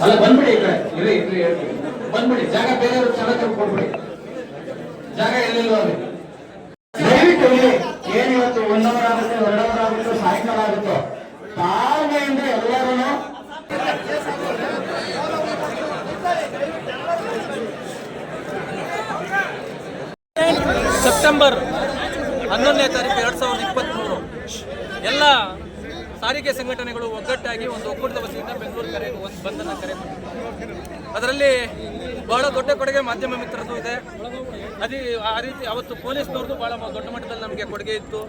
ಅಲ್ಲ ಬಂದ್ಬಿಡಿ ಬಂದ್ಬಿಡಿ. ಜಾಗ ಬೇರೆ ಕೊಡ್ಬಿಡಿ ಜಾಗ ದಯವಿಟ್ಟು ಒನ್ ಆಗುತ್ತೆ ಎರಡವರ ಆಗುತ್ತೋ ಸಾಯಂಕಾಲ ತಾಳ್ಮೆಯಿಂದ ಎಲ್ಲರೂ ಸೆಪ್ಟೆಂಬರ್ ಹನ್ನೊಂದನೇ ತಾರೀಕು ಎರಡ್ ಸಾವಿರದ ಇಪ್ಪತ್ತ್ಮೂರು ಎಲ್ಲ ಸಾರಿಗೆ ಸಂಘಟನೆಗಳು ಒಗ್ಗಟ್ಟಾಗಿ ಒಂದು ಒಕ್ಕೂಟದ ವತಿಯಿಂದ ಬೆಂಗಳೂರು ಕರೆ ಒಂದು ಕರೆ. ಅದರಲ್ಲಿ ಬಹಳ ದೊಡ್ಡ ಕೊಡುಗೆ ಮಾಧ್ಯಮ ಮಿತ್ರರದು ಇದೆ. ಅದೇ ಆ ರೀತಿ ಅವತ್ತು ಪೊಲೀಸ್ನವ್ರದ್ದು ಬಹಳ ದೊಡ್ಡ ಮಟ್ಟದಲ್ಲಿ ನಮಗೆ ಕೊಡುಗೆ ಇತ್ತು.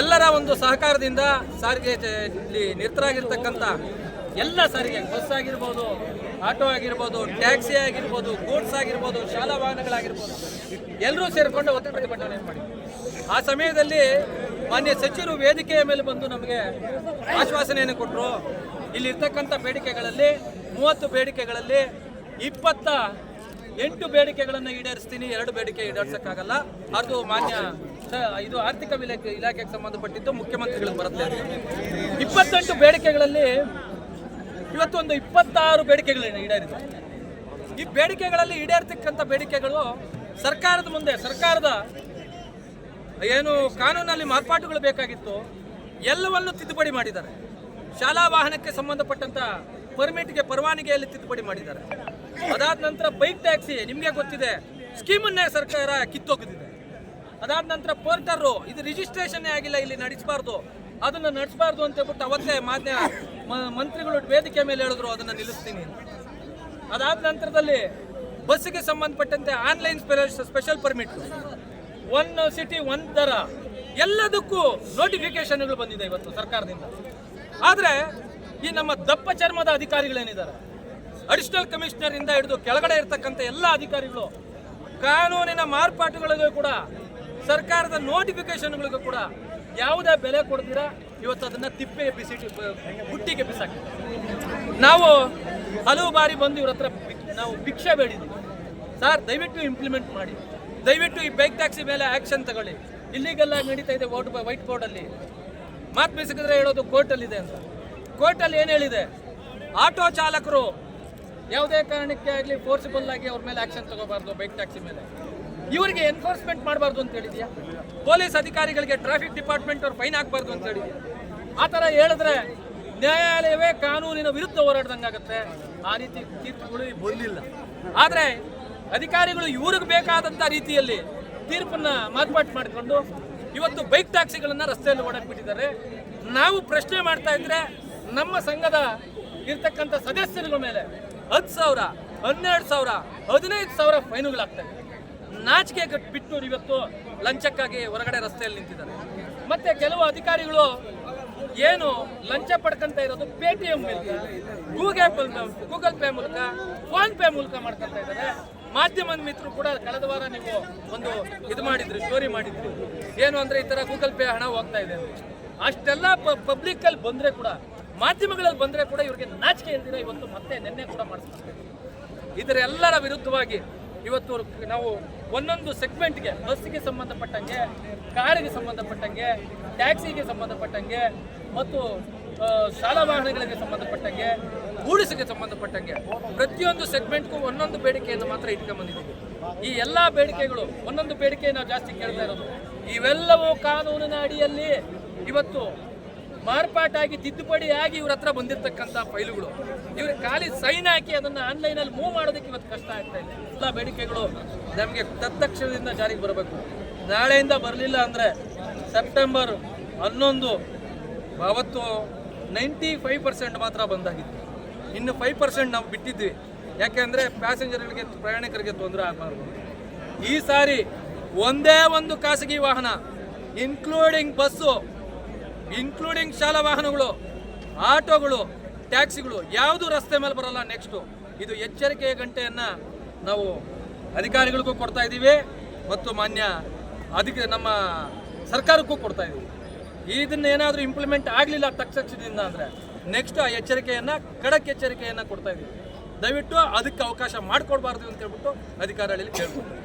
ಎಲ್ಲರ ಒಂದು ಸಹಕಾರದಿಂದ ಸಾರಿಗೆ ಇಲ್ಲಿ ನಿರತರಾಗಿರ್ತಕ್ಕಂಥ ಎಲ್ಲ ಸಾರಿಗೆ, ಬಸ್ ಆಗಿರ್ಬೋದು, ಆಟೋ ಆಗಿರ್ಬೋದು, ಟ್ಯಾಕ್ಸಿ ಆಗಿರ್ಬೋದು, ಗೂಡ್ಸ್ ಆಗಿರ್ಬೋದು, ಶಾಲಾ ವಾಹನಗಳಾಗಿರ್ಬೋದು, ಎಲ್ಲರೂ ಸೇರಿಕೊಂಡು ಒತ್ತಡ ಪ್ರತಿಭಟನೆ ಮಾಡಿ ಆ ಸಮಯದಲ್ಲಿ ಮಾನ್ಯ ಸಚಿವರು ವೇದಿಕೆಯ ಮೇಲೆ ಬಂದು ನಮಗೆ ಆಶ್ವಾಸನೆಯನ್ನು ಕೊಟ್ಟರು ಇಲ್ಲಿ ಇರ್ತಕ್ಕಂಥ ಬೇಡಿಕೆಗಳಲ್ಲಿ, ಮೂವತ್ತು ಬೇಡಿಕೆಗಳಲ್ಲಿ ಇಪ್ಪತ್ತ ಎಂಟು ಬೇಡಿಕೆಗಳನ್ನು ಈಡೇರಿಸ್ತೀನಿ. ಎರಡು ಬೇಡಿಕೆ ಈಡೇರಿಸೋಕ್ಕಾಗಲ್ಲ. ಅದು ಮಾನ್ಯ ಇದು ಆರ್ಥಿಕ ಇಲಾಖೆ ಇಲಾಖೆಗೆ ಸಂಬಂಧಪಟ್ಟಿದ್ದು ಮುಖ್ಯಮಂತ್ರಿಗಳಿಗೆ ಬರುತ್ತೆ. ಇಪ್ಪತ್ತೆಂಟು ಬೇಡಿಕೆಗಳಲ್ಲಿ ಇವತ್ತೊಂದು ಇಪ್ಪತ್ತಾರು ಬೇಡಿಕೆಗಳನ್ನು ಈಡೇರಿದೆ ಈ ಬೇಡಿಕೆಗಳಲ್ಲಿ ಈಡೇರ್ತಕ್ಕಂಥ ಬೇಡಿಕೆಗಳು ಸರ್ಕಾರದ ಮುಂದೆ, ಸರ್ಕಾರದ ಏನು ಕಾನೂನಲ್ಲಿ ಮಾರ್ಪಾಟುಗಳು ಬೇಕಾಗಿತ್ತು, ಎಲ್ಲವನ್ನು ತಿದ್ದುಪಡಿ ಮಾಡಿದ್ದಾರೆ. ಶಾಲಾ ವಾಹನಕ್ಕೆ ಸಂಬಂಧಪಟ್ಟಂತ ಪರ್ಮಿಟ್ಗೆ ಪರವಾನಗಿಯಲ್ಲಿ ತಿದ್ದುಪಡಿ ಮಾಡಿದ್ದಾರೆ. ಅದಾದ ನಂತರ ಬೈಕ್ ಟ್ಯಾಕ್ಸಿ ನಿಮಗೆ ಗೊತ್ತಿದೆ, ಸ್ಕೀಮನ್ನೇ ಸರ್ಕಾರ ಕಿತ್ತೋಗಿದೆ ಅದಾದ ನಂತರ ಪೋರ್ಟರು ಇದು ರಿಜಿಸ್ಟ್ರೇಷನ್ ಆಗಿಲ್ಲ, ಇಲ್ಲಿ ನಡೆಸಬಾರ್ದು. ಅದನ್ನು ನಡೆಸಬಾರ್ದು ಅಂತ ಹೇಳ್ಬಿಟ್ಟು ಅವತ್ತೇ ಮಾನ್ಯ ಮಂತ್ರಿಗಳು ವೇದಿಕೆ ಮೇಲೆ ಹೇಳಿದ್ರು, ಅದನ್ನು ನಿಲ್ಲಿಸ್ತೀನಿ ಅದಾದ ನಂತರದಲ್ಲಿ ಬಸ್ಸಿಗೆ ಸಂಬಂಧಪಟ್ಟಂತೆ online special permit one city one ದರ. ಎಲ್ಲದಕ್ಕೂ ನೋಟಿಫಿಕೇಶನ್ಗಳು ಬಂದಿದೆ ಇವತ್ತು ಸರ್ಕಾರದಿಂದ. ಆದರೆ ಈ ನಮ್ಮ ದಪ್ಪ ಚರ್ಮದ ಅಧಿಕಾರಿಗಳೇನಿದ್ದಾರೆ? ಅಡಿಷನಲ್ ಕಮಿಷನರ್ ಇಂದ ಹಿಡಿದು ಕೆಳಗಡೆ ಇರ್ತಕ್ಕಂಥ ಎಲ್ಲ ಅಧಿಕಾರಿಗಳು, ಕಾನೂನಿನ ಮಾರ್ಪಾಟುಗಳಿಗೂ ಕೂಡ, ಸರ್ಕಾರದ ನೋಟಿಫಿಕೇಶನ್ಗಳಿಗೂ ಕೂಡ ಯಾವುದೇ ಬೆಲೆ ಕೊಡ್ತೀರಾ? ಇವತ್ತು ಅದನ್ನ ತಿಪ್ಪೆ ಬಿಸಿ ಬುಟ್ಟಿಗೆ ಬಿಸಾಕಿ. ನಾವು ಹಲವು ಬಾರಿ ಬಂದು ಇವ್ರ ಹತ್ರ ನಾವು ಭಿಕ್ಷೆ ಬೇಡಿದ್ದೀವಿ ಸರ್, ದಯವಿಟ್ಟು ಇಂಪ್ಲಿಮೆಂಟ್ ಮಾಡಿ. ದಯವಿಟ್ಟು ಈ ಬೈಕ್ ಟ್ಯಾಕ್ಸಿ ಮೇಲೆ ಆಕ್ಷನ್ ತಗೊಳ್ಳಿ. ಇಲ್ಲಿಗೆಲ್ಲ ನಡೀತಾ ಇದೆ ವೋಟ್ ವೈಟ್ ಬೋರ್ಡಲ್ಲಿ ಮಾತು ಬಿಸಿಕಿದ್ರೆ ಹೇಳೋದು ಕೋರ್ಟಲ್ಲಿದೆ ಅಂತ. ಕೋರ್ಟಲ್ಲಿ ಏನು ಹೇಳಿದೆ? ಆಟೋ ಚಾಲಕರು ಯಾವುದೇ ಕಾರಣಕ್ಕೆ ಆಗಲಿ ಫೋರ್ಸಿಬಲ್ ಆಗಿ ಅವ್ರ ಮೇಲೆ ಆಕ್ಷನ್ ತಗೋಬಾರ್ದು ಬೈಕ್ ಟ್ಯಾಕ್ಸಿ ಮೇಲೆ. ಇವರಿಗೆ ಎನ್ಫೋರ್ಸ್ಮೆಂಟ್ ಮಾಡಬಾರ್ದು ಅಂತ ಹೇಳಿದ್ಯಾ? ಪೊಲೀಸ್ ಅಧಿಕಾರಿಗಳಿಗೆ ಟ್ರಾಫಿಕ್ ಡಿಪಾರ್ಟ್ಮೆಂಟ್ ಅವ್ರು ಫೈನ್ ಹಾಕಬಾರ್ದು ಅಂತ ಹೇಳಿದ್ಯಾ? ಆ ಥರ ಹೇಳಿದ್ರೆ ನ್ಯಾಯಾಲಯವೇ ಕಾನೂನಿನ ವಿರುದ್ಧ ಹೋರಾಡ್ದಂಗಾಗತ್ತೆ. ಆ ರೀತಿ ತೀರ್ಪುಗಳು ಬಂದಿಲ್ಲ. ಆದರೆ ಅಧಿಕಾರಿಗಳು ಇವ್ರಿಗೆ ಬೇಕಾದಂಥ ರೀತಿಯಲ್ಲಿ ತೀರ್ಪನ್ನ ಮಾರ್ಪಾಟು ಮಾಡಿಕೊಂಡು ಇವತ್ತು ಬೈಕ್ ಟ್ಯಾಕ್ಸಿಗಳನ್ನು ರಸ್ತೆಯಲ್ಲಿ ಓಡಾಕ್ಬಿಟ್ಟಿದ್ದಾರೆ ನಾವು ಪ್ರಶ್ನೆ ಮಾಡ್ತಾ ಇದ್ರೆ ನಮ್ಮ ಸಂಘದ ಇರ್ತಕ್ಕಂಥ ಸದಸ್ಯರುಗಳ ಮೇಲೆ ಹತ್ತು ಸಾವಿರ, ಹನ್ನೆರಡು ಸಾವಿರ, ಹದಿನೈದು ಸಾವಿರ ಫೈನುಗಳಾಗ್ತವೆ ನಾಚಿಕೆ ಬಿಟ್ಟು ಇವತ್ತು ಲಂಚಕ್ಕಾಗಿ ಹೊರಗಡೆ ರಸ್ತೆಯಲ್ಲಿ ನಿಂತಿದ್ದಾರೆ. ಮತ್ತೆ ಕೆಲವು ಅಧಿಕಾರಿಗಳು ಏನು ಲಂಚ ಪಡ್ಕೊಂತ ಇರೋದು ಪೇ ಮೂಲಕ ಗೂಗಲ್ ಗೂಗಲ್ ಪೇ ಮೂಲಕ ಫೋನ್ ಪೇ ಮೂಲಕ ಮಾಡ್ಕೊಂತ ಇದ್ದಾರೆ. ಮಾಧ್ಯಮ ಮಿತ್ರರು ಕೂಡ ಕಳೆದ ವಾರ ನೀವು ಒಂದು ಇದು ಮಾಡಿದ್ರಿ ಸ್ಟೋರಿ ಮಾಡಿದ್ರಿ ಏನು ಅಂದ್ರೆ ಈ ತರ ಗೂಗಲ್ ಪೇ ಹಣ ಹೋಗ್ತಾ ಇದೆ. ಅಷ್ಟೆಲ್ಲ ಪಬ್ಲಿಕ್ ಅಲ್ಲಿ ಬಂದ್ರೆ ಕೂಡ, ಮಾಧ್ಯಮಗಳಲ್ಲಿ ಬಂದ್ರೆ ಕೂಡ ಇವರಿಗೆ ನಾಚಿಕೆ ಇಲ್ದಿರ ಇವತ್ತು ಮತ್ತೆ ನಿನ್ನೆ ಕೂಡ ಮಾಡಿಸ್ತಾರೆ ಇದರೆಲ್ಲರ ವಿರುದ್ಧವಾಗಿ ಇವತ್ತು ನಾವು ಒಂದೊಂದು ಸೆಗ್ಮೆಂಟ್ಗೆ ಬಸ್ಸಿಗೆ ಸಂಬಂಧಪಟ್ಟಂಗೆ, ಕಾರಿಗೆ ಸಂಬಂಧಪಟ್ಟಂಗೆ ಟ್ಯಾಕ್ಸಿಗೆ ಸಂಬಂಧಪಟ್ಟಂಗೆ, ಮತ್ತು ಸಾಲ ವಾಹನಗಳಿಗೆ ಸಂಬಂಧಪಟ್ಟಂಗೆ ಗೂಡಿಸಿಗೆ ಸಂಬಂಧಪಟ್ಟಂಗೆ ಪ್ರತಿಯೊಂದು ಸೆಗ್ಮೆಂಟ್ಗೂ ಒಂದೊಂದು ಬೇಡಿಕೆಯನ್ನು ಮಾತ್ರ ಇಟ್ಕೊಂಡ್ಬಂದಿದ್ದೀವಿ ಈ ಎಲ್ಲ ಬೇಡಿಕೆಗಳು, ಒಂದೊಂದು ಬೇಡಿಕೆ ನಾವು ಜಾಸ್ತಿ ಕೇಳ್ತಾ ಇರೋದು, ಇವೆಲ್ಲವೂ ಕಾನೂನಿನ ಅಡಿಯಲ್ಲಿ ಇವತ್ತು ಮಾರ್ಪಾಟಾಗಿ ತಿದ್ದುಪಡಿ ಆಗಿ ಇವ್ರ ಹತ್ರ ಬಂದಿರತಕ್ಕಂಥ ಫೈಲುಗಳು. ಇವ್ರಿಗೆ ಖಾಲಿ ಸೈನ್ ಹಾಕಿ ಅದನ್ನ ಆನ್ಲೈನ್ ಅಲ್ಲಿ ಮೂವ್ ಮಾಡೋದಕ್ಕೆ ಇವತ್ತು ಕಷ್ಟ ಆಗ್ತಾ ಇದೆ. ಎಲ್ಲ ಬೇಡಿಕೆಗಳು ನಮಗೆ ತತ್ಕ್ಷಣದಿಂದ ಜಾರಿಗೆ ಬರಬೇಕು. ನಾಳೆಯಿಂದ ಬರಲಿಲ್ಲ ಅಂದ್ರೆ ಸೆಪ್ಟೆಂಬರ್ ಹನ್ನೊಂದು, ಅವತ್ತು ನೈಂಟಿ ಫೈವ್ ಪರ್ಸೆಂಟ್ ಮಾತ್ರ ಬಂದಾಗಿತ್ತು. ಇನ್ನು ಫೈವ್ ಪರ್ಸೆಂಟ್ ನಾವು ಬಿಟ್ಟಿದ್ವಿ. ಯಾಕೆಂದರೆ ಪ್ಯಾಸೆಂಜರ್ಗಳಿಗೆ ಪ್ರಯಾಣಿಕರಿಗೆ ತೊಂದರೆ ಆಗಬಾರ್ದು. ಈ ಸಾರಿ ಒಂದೇ ಒಂದು ಖಾಸಗಿ ವಾಹನ ಇನ್ಕ್ಲೂಡಿಂಗ್ ಬಸ್ಸು ಇನ್ಕ್ಲೂಡಿಂಗ್ ಶಾಲಾ ವಾಹನಗಳು, ಆಟೋಗಳು ಟ್ಯಾಕ್ಸಿಗಳು ಯಾವುದು ರಸ್ತೆ ಮೇಲೆ ಬರಲ್ಲ ನೆಕ್ಸ್ಟು ಇದು ಎಚ್ಚರಿಕೆಯ ಗಂಟೆಯನ್ನು ನಾವು ಅಧಿಕಾರಿಗಳಿಗೂ ಕೊಡ್ತಾ ಇದ್ದೀವಿ ಮತ್ತು ಮಾನ್ಯ ಅಧಿಕ, ನಮ್ಮ ಸರ್ಕಾರಕ್ಕೂ ಕೊಡ್ತಾ ಇದ್ದೀವಿ. ಇದನ್ನ ಏನಾದರೂ ಇಂಪ್ಲಿಮೆಂಟ್ ಆಗಲಿಲ್ಲ ತಕ್ಷಣದಿಂದ ಅಂದರೆ ನೆಕ್ಸ್ಟ್ ಆ ಎಚ್ಚರಿಕೆಯನ್ನು, ಖಡಕ್ ಎಚ್ಚರಿಕೆಯನ್ನು ಕೊಡ್ತಾ ಇದ್ದೀವಿ. ದಯವಿಟ್ಟು ಅದಕ್ಕೆ ಅವಕಾಶ ಮಾಡಿಕೊಡ್ಬಾರ್ದು ಅಂತ ಹೇಳ್ಬಿಟ್ಟು ಅಧಿಕಾರಿಗಳಲ್ಲಿ ಕೇಳ್ಬೋದು